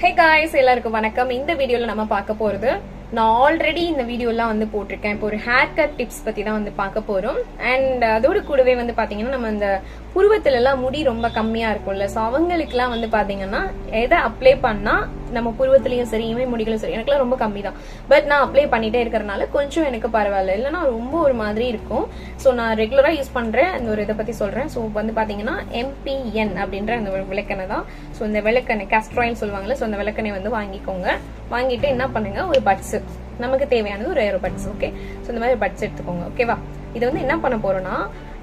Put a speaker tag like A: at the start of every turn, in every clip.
A: Hey guys எல்லாருக்கும் வணக்கம். இந்த வீடியோல நம்ம பார்க்க போறது நான் ஆல்ரெடி இந்த வீடியோலாம் வந்து போட்டிருக்கேன். இப்போ ஒரு ஹேர் கட் டிப்ஸ் பத்தி தான் வந்து பார்க்க போறோம். அண்ட் அதோட கூடவே வந்து பாத்தீங்கன்னா நம்ம இந்த புருவத்துல எல்லாம் முடி ரொம்ப கம்மியா இருக்கும்ல. ஸோ அவங்களுக்குலாம் வந்து பாத்தீங்கன்னா எதை அப்ளை பண்ணா நம்ம புருவத்திலையும் சரி இமை முடிகளும் சரி எனக்குலாம் ரொம்ப கம்மி தான் பட் நான் அப்ளை பண்ணிட்டே இருக்கிறனால கொஞ்சம் எனக்கு பரவாயில்ல. இல்லைன்னா ரொம்ப ஒரு மாதிரி இருக்கும். ஸோ நான் ரெகுலரா யூஸ் பண்றேன். அந்த ஒரு இதை பத்தி சொல்றேன். ஸோ வந்து பாத்தீங்கன்னா எம்பிஎன் அப்படின்ற அந்த ஒரு விளக்கெண்ணெய் தான். ஸோ இந்த விளக்கெண்ணெய் கேஸ்ட்ராயில் சொல்லுவாங்கல்ல. ஸோ அந்த விளக்கெண்ணெய் வந்து வாங்கிக்கோங்க. வாங்கிட்டு என்ன பண்ணுங்க? ஒரு பட்ஸ் நமக்கு தேவையானது ஒரு ஏரோ பட்ஸ் ஓகே ஸோ இந்த மாதிரி பட்ஸ் எடுத்துக்கோங்க ஓகேவா இது வந்து என்ன பண்ண போறோம்னா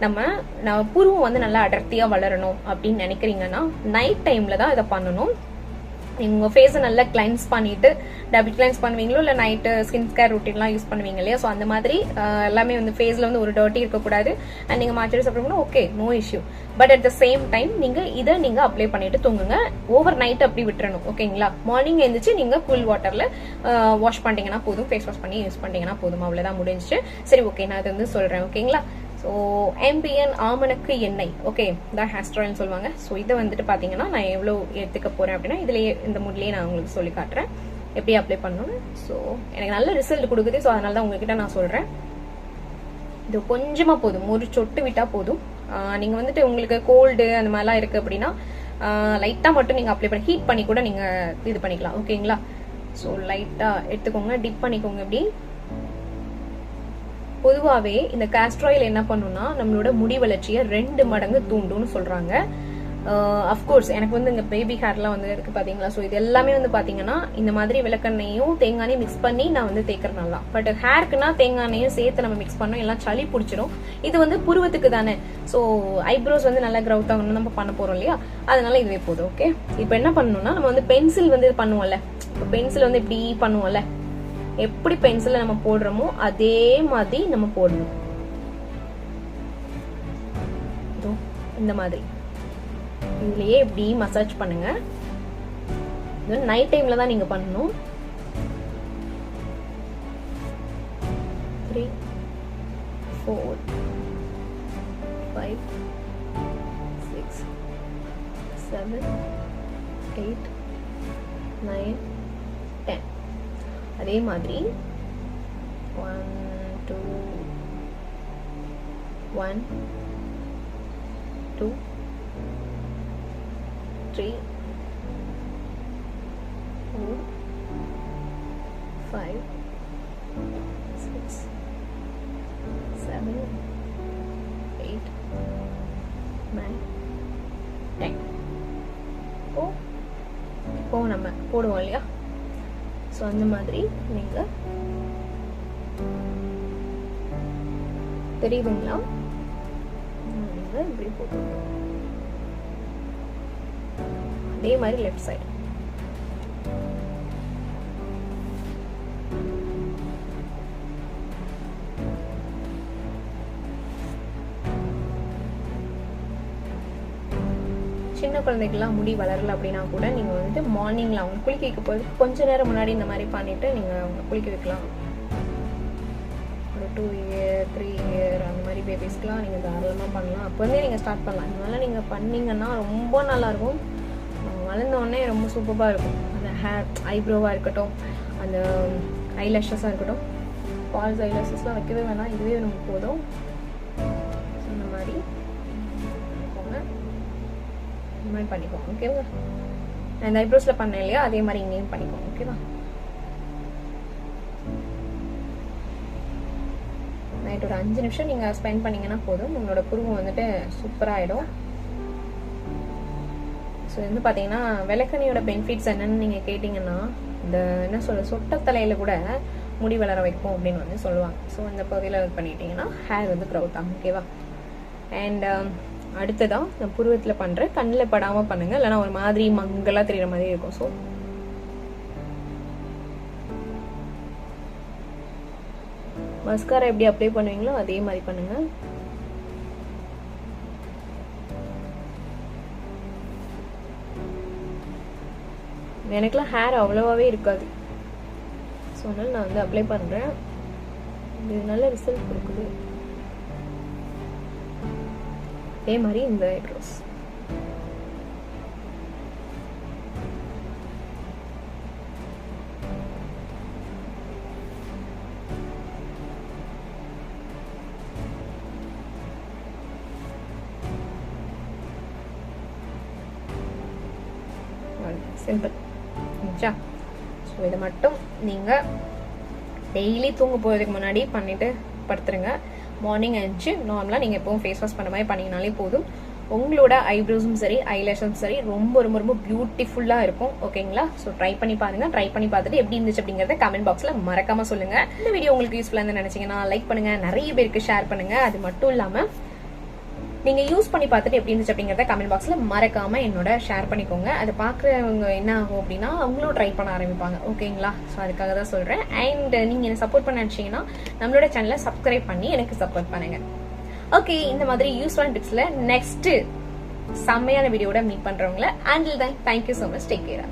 A: நம்ம நம்ம புருவம் வந்து நல்லா அடர்த்தியாக வளரணும் அப்படின்னு நினைக்கிறீங்கன்னா நைட் டைமில் தான் இதை பண்ணணும். உங்கள் ஃபேஸை நல்லா கிளைன்ஸ் பண்ணிட்டு டபுள் கிளைன்ஸ் பண்ணுவீங்களோ இல்லை நைட்டு ஸ்கின் கேர் ரொட்டீன்லாம் யூஸ் பண்ணுவீங்க இல்லையா? ஸோ அந்த மாதிரி எல்லாமே வந்து ஃபேஸில் வந்து ஒரு டர்ட்டி இருக்கக்கூடாது. அண்ட் நீங்கள் மாய்ச்சரைஸ் சாப்பிடும்போது okay no issue but at the same time நீங்கள் இதை நீங்கள் அப்ளை பண்ணிட்டு தூங்குங்க. ஓவர் நைட் அப்படி விட்டுறணும் ஓகேங்களா? மார்னிங் எழுந்திரிச்சு நீங்கள் கூல் வாட்டரில் வாஷ் பண்ணிட்டீங்கன்னா போதும். ஃபேஸ் வாஷ் பண்ணி யூஸ் பண்ணிட்டீங்கன்னா போதும். அவ்வளோதான் முடிஞ்சிச்சு. சரி ஓகே நான் அது வந்து சொல்கிறேன் ஓகேங்களா? ஸோ எம்பிஎன் ஆமணக்கு எண்ணெய். ஓகே தான் ஹேஸ்ட்ராயில்னு சொல்லுவாங்க. ஸோ இதை வந்துட்டு பார்த்தீங்கன்னா நான் எவ்வளோ எடுத்துக்க போகிறேன் அப்படின்னா இதுலேயே இந்த முடிலேயே நான் உங்களுக்கு சொல்லி காட்டுறேன். எப்படி அப்ளை பண்ணணும்னு. ஸோ எனக்கு நல்ல ரிசல்ட் கொடுக்குது. ஸோ அதனால தான் உங்ககிட்ட நான் சொல்கிறேன் இது கொஞ்சமாக போதும். ஒரு சொட்டு விட்டால் போதும். நீங்கள் வந்துட்டு உங்களுக்கு கோல்டு அந்த மாதிரிலாம் இருக்குது அப்படின்னா லைட்டாக மட்டும் நீங்கள் அப்ளை பண்ணி ஹீட் பண்ணி கூட நீங்கள் இது பண்ணிக்கலாம். ஓகேங்களா ஸோ லைட்டாக எடுத்துக்கோங்க. டிப் பண்ணிக்கோங்க எப்படி பொதுவாகவே இந்த காஸ்ட்ராயில் என்ன பண்ணுன்னா நம்மளோட முடி வளர்ச்சியை ரெண்டு மடங்கு தூண்டும்னு சொல்கிறாங்க அஃப்கோர்ஸ் எனக்கு வந்து இந்த பேபி ஹேர்லாம் வந்து இருக்கு பார்த்தீங்களா ஸோ இது எல்லாமே வந்து பார்த்தீங்கன்னா இந்த மாதிரி விளக்கெண்ணையும் தேங்காயும் மிக்ஸ் பண்ணி நான் வந்து தேய்க்கிறனால தான் பட் ஹேர்க்குன்னா தேங்காயையும் சேர்த்து நம்ம மிக்ஸ் பண்ணோம் எல்லாம் சளி பிடிச்சிரும் இது வந்து புருவத்துக்கு தானே. ஸோ ஐப்ரோஸ் வந்து நல்லா க்ரௌத் ஆகணும்னு நம்ம பண்ண போகிறோம் இல்லையா? அதனால இதுவே போதும் ஓகே இப்போ என்ன பண்ணணும்னா நம்ம வந்து பென்சில் வந்து இது பண்ணுவோம்ல. இப்போ பென்சில் வந்து இப்படி பண்ணுவோம்ல. எப்படி பென்சிலை நம்ம போடுறோமோ அதே மாதிரி நம்ம போடணும். இந்த மாதிரி. இதுலயே இப்படி மசாஜ் பண்ணுங்க. இது நைட் டைம்ல தான் நீங்க பண்ணணும். Three four five six seven eight nine ten அதே மாதிரி. One two one two three four five six seven eight nine ten ஓ இப்போ நம்ம போடுவோம் இல்லையா? ஸோ அந்த மாதிரி நீங்கள் தெரியுதுங்களா? நீங்கள் இப்படி போட்டு அதே மாதிரி லெஃப்ட் சைடு சின்ன குழந்தைக்கெல்லாம் முடி வளரல அப்படின்னா கூட நீங்கள் வந்து மார்னிங்கில் அவங்க குளிக்க வைக்க போது கொஞ்ச நேரம் முன்னாடி இந்த மாதிரி பண்ணிவிட்டு நீங்கள் அவங்க குளிக்க வைக்கலாம். ஒரு டூ இயர் த்ரீ இயர் அந்த மாதிரி பேபிஸ்க்கெலாம் நீங்கள் தாராளமாக பண்ணலாம். அப்போ வந்து நீங்கள் ஸ்டார்ட் பண்ணலாம். இதனால நீங்கள் பண்ணிங்கன்னா ரொம்ப நல்லாயிருக்கும் வளர்ந்தோடனே ரொம்ப சூப்பராக இருக்கும். அந்த ஹேர் ஐப்ரோவாக இருக்கட்டும் அந்த ஐலேஷஸாக இருக்கட்டும். ஃபால்ஸ் ஐலேஷஸ்லாம் வைக்கவே வேணாம். இதுவே நமக்கு போதும் ஸோ இந்த மாதிரி. மாதிரி பண்ணிக்கோங்க ஓகேவா நான் இந்த ஐப்ரோஸில் பண்ணேன் இல்லையா அதே மாதிரி இங்கேயும் பண்ணிக்கோங்க ஓகேவா நைட் ஒரு அஞ்சு நிமிஷம் நீங்கள் ஸ்பெண்ட் பண்ணீங்கன்னா போதும். உங்களோட புருவம் வந்துட்டு சூப்பராகிடும் ஸோ வந்து பார்த்தீங்கன்னா விளக்கணியோட பெனிஃபிட்ஸ் என்னன்னு நீங்கள் கேட்டிங்கன்னா இந்த என்ன சொல்ல சொட்ட தலையில் கூட முடி வளர வைக்கும் அப்படின்னு வந்து சொல்லுவாங்க. ஸோ இந்த பகுதியில் பண்ணிட்டீங்கன்னா ஹேர் வந்து க்ரௌத் ஆகும் ஓகேவா அண்ட் அடுத்ததான் நான் புருவத்தில் பண்ணுறேன் கண்ணில் படாமல் பண்ணுங்க. இல்லைன்னா ஒரு மாதிரி மங்கலாக தெரியுற மாதிரி இருக்கும். ஸோ மஸ்காரா எப்படி அப்ளை பண்ணுவீங்களோ அதே மாதிரி பண்ணுங்க. எனக்குலாம் ஹேர் அவ்வளோவாவே இருக்காது. ஸோ அதனால நான் வந்து அப்ளை பண்ணுறேன் இது நல்ல ரிசல்ட் கொடுக்குது. அதே மாதிரி இந்த ஐப்ரோஸ் சிம்பிள் சரிங்களா ஸோ இதை மட்டும் நீங்கள் டெய்லி தூங்க போகிறதுக்கு முன்னாடி பண்ணிவிட்டு படுத்துருங்க. மார்னிங் எழுந்துச்சு நார்மலாக நீங்கள் எப்பவும் ஃபேஸ் வாஷ் பண்ண மாதிரி பண்ணிங்கனாலே போதும். உங்களோட ஐப்ரோஸும் சரி ஐலேஷும் சரி ரொம்ப ரொம்ப ரொம்ப பியூட்டிஃபுல்லாக இருக்கும். ஓகேங்களா ஸோ ட்ரை பண்ணி பாருங்க. ட்ரை பண்ணி பார்த்துட்டு எப்படி இருந்துச்சு அப்படிங்கிறத கமெண்ட் பாக்ஸில் மறக்காம சொல்லுங்க. இந்த வீடியோ உங்களுக்கு யூஸ்ஃபுல்லாக இருந்து நினைச்சீங்கன்னா லைக் பண்ணுங்க. நிறைய பேருக்கு ஷேர் பண்ணுங்க. அது மட்டும் இல்லாமல் நீங்கள் யூஸ் பண்ணி பார்த்துட்டு எப்படி இருந்துச்சு அப்படிங்கறத கமெண்ட் பாக்ஸில் மறக்காமல் என்னோட ஷேர் பண்ணிக்கோங்க. அதை பார்க்குறவங்க என்ன ஆகும் அப்படின்னா அவங்களும் ட்ரை பண்ண ஆரம்பிப்பாங்க. ஓகேங்களா ஸோ அதுக்காக தான் சொல்கிறேன் அண்ட் நீங்கள் என்னை சப்போர்ட் பண்ண நினச்சிங்கன்னா நம்மளோட சேனலை சப்ஸ்கிரைப் பண்ணி எனக்கு சப்போர்ட் பண்ணுங்கள் ஓகே இந்த மாதிரி யூஸ்ஃபுல்லான டிப்ஸில் நெக்ஸ்ட்டு செம்மையான வீடியோட மீட் பண்ணுறவங்கள அண்ட் தான் thank you so much take care